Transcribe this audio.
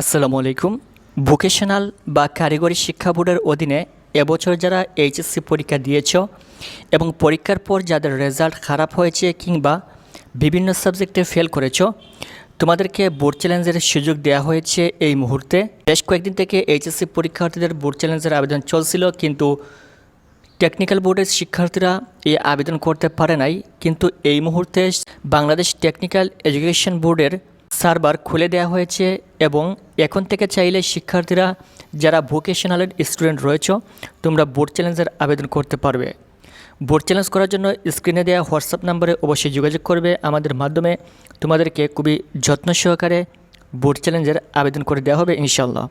আসসালামু আলাইকুম। ভোকেশনাল বা কারিগরি শিক্ষা বোর্ডের অধীনে এবছর যারা এইচএসসি পরীক্ষা দিয়েছ এবং পরীক্ষার পর যাদের রেজাল্ট খারাপ হয়েছে কিংবা বিভিন্ন সাবজেক্টে ফেল করেছ, তোমাদেরকে বোর্ড চ্যালেঞ্জের সুযোগ দেওয়া হয়েছে এই মুহূর্তে। বেশ কয়েকদিন থেকে এইচএসসি পরীক্ষার্থীদের বোর্ড চ্যালেঞ্জের আবেদন চলছিল, কিন্তু টেকনিক্যাল বোর্ডের শিক্ষার্থীরা এই আবেদন করতে পারে নাই। কিন্তু এই মুহূর্তে বাংলাদেশ টেকনিক্যাল এডুকেশন বোর্ডের সার্ভার খুলে দেওয়া হয়েছে এবং এখন থেকে চাইলে শিক্ষার্থীরা যারা ভোকেশনাল স্টুডেন্ট রয়েছে, তোমরা বোর্ড চ্যালেঞ্জের আবেদন করতে পারবে। বোর্ড চ্যালেঞ্জ করার জন্য স্ক্রিনে দেওয়া হোয়াটসঅ্যাপ নম্বরে অবশ্যই যোগাযোগ করবে। আমাদের মাধ্যমে তোমাদেরকে খুবই যত্ন সহকারে বোর্ড চ্যালেঞ্জের আবেদন করে দেওয়া হবে ইনশাল্লাহ